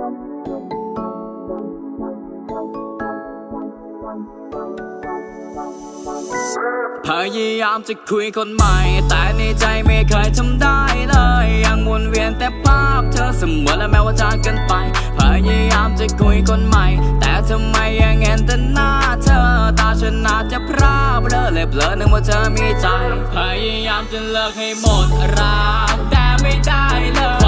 พยายามจะคุยคนใหม่ แต่ในใจไม่เคยทำได้เลย ยังวนเวียนแต่ภาพเธอเสมอและแม้ว่าจากกันไป พยายามจะคุยคนใหม่ แต่ทำไมยังเห็นแต่หน้าเธอ ตาฉันอาจจะพร่าเบลอเลยเบลอนึกว่าเธอมีใจ พยายามจะเลิกให้หมดรักแต่ไม่ได้เลย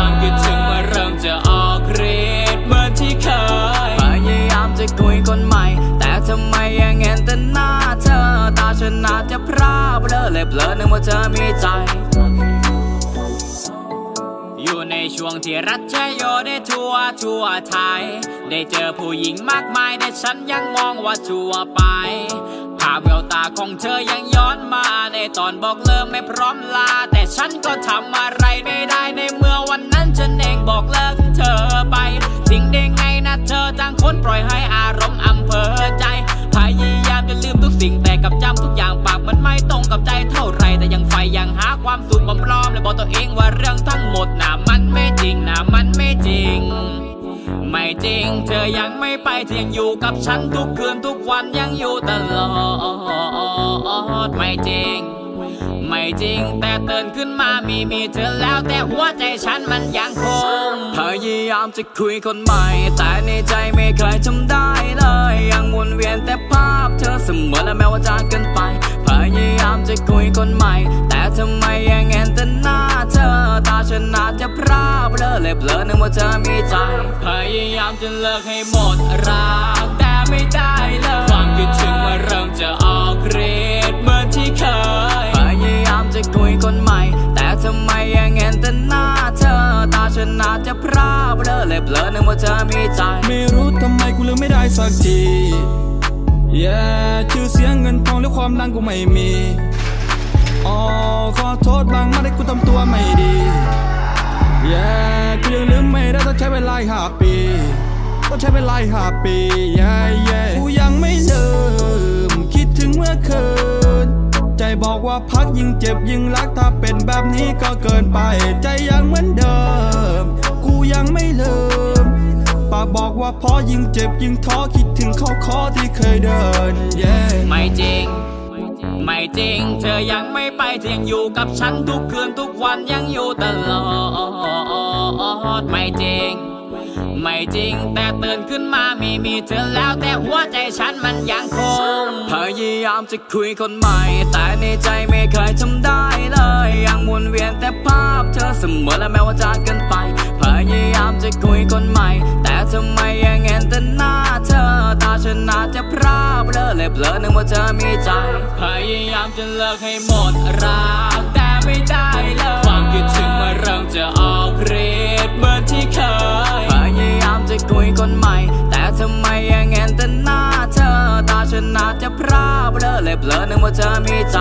ฉันอาจจะพร่าเบลอเลยเบลอนึกว่าเธอมีใจ อยู่ในช่วงที่รัชชโยได้ทั่วทั่วไทย ได้เจอผู้หญิงมากมายแต่ฉันยังมองว่าทั่วไปภาพแววตาของเธอยังย้อนมาในตอนบอกเลิกไม่พร้อมลา แต่ฉันก็ทำอะไรไม่ได้ ความสุขมันปลอม และบอกตัวเองว่าเรื่องทั้งหมดน่ะมันไม่จริงน่ะมันไม่จริง ไม่จริง เธอยังไม่ไปเธอยังอยู่กับฉันทุกคืนทุกวันยังอยู่ตลอดไม่จริง ไม่จริงแต่ตื่นขึ้นมามีมีเธอแล้วแต่หัวใจฉันมันยังคงพยายามจะคุยคนใหม่ แต่ในใจไม่เคยทำได้เลย ยังวนเวียนแต่ภาพเธอเสมอและแม้ว่าจากกัน เบลอเลยเบลอนึกว่าเธอมีใจ พยายามจะเลิกให้หมดรักแต่ไม่ได้เลยความคิดถึงมันเริ่มจะออกฤทธิ์เหมือนที่เคย พยายามจะคุยคนใหม่ แต่ทำไมยังเห็นแต่หน้าเธอ ตาฉันอาจจะพร่าเบลอเลยเบลอนึกว่าเธอมีใจ ไม่รู้ทำไมกูลืมไม่ได้สักที yeah ชื่อเสียงเงินทองและความดังกูไม่มี อ๋อขอโทษบางมาที่กูทำาอีกห้าปี ต้องใช้เวลาอีกห้าปี yeah yeah กูยังไม่ลืมคิดถึงเมื่อคืน ใจบอกว่าพักยิ่งเจ็บยิ่งรักถ้าเป็นแบบนี้ก็เกินไป ใจยังเหมือนเดิม กูยังไม่ลืมปากบอกว่าพอยิ่งเจ็บยิ่งท้อคิดถึงข้อคอที่เคยเดิน yeah ไม่จริงไม่จริง เธอยังไม่ไปเธอยังอยู่กับฉันทุกคืนทุกวันยังอยู่ตลอด ไม่จริง ไม่จริงแต่ตื่นขึ้นมามีมีเธอแล้วแต่หัวใจฉันมันยังคง พยายามจะคุยคนใหม่ แต่ในใจไม่เคยทำได้เลย ยังวนเวียนแต่ภาพเธอเสมอและแม้ว่าจากกันไป พยายามจะคุยคนใหม่ แต่ทำไมยังเห็นแต่หน้าเธอตาฉันอาจจะพร่าเบลอเลยเบลอนึกว่าเธอมีใจ พยายามจะเลิกให้หมดรักแต่ไม่ได้เลย คนใหม่ แต่ทำไมยังเห็นแต่หน้าเธอ ตาฉันอาจจะพร่าเบลอเลยเบลอนึกว่าเธอมีใจ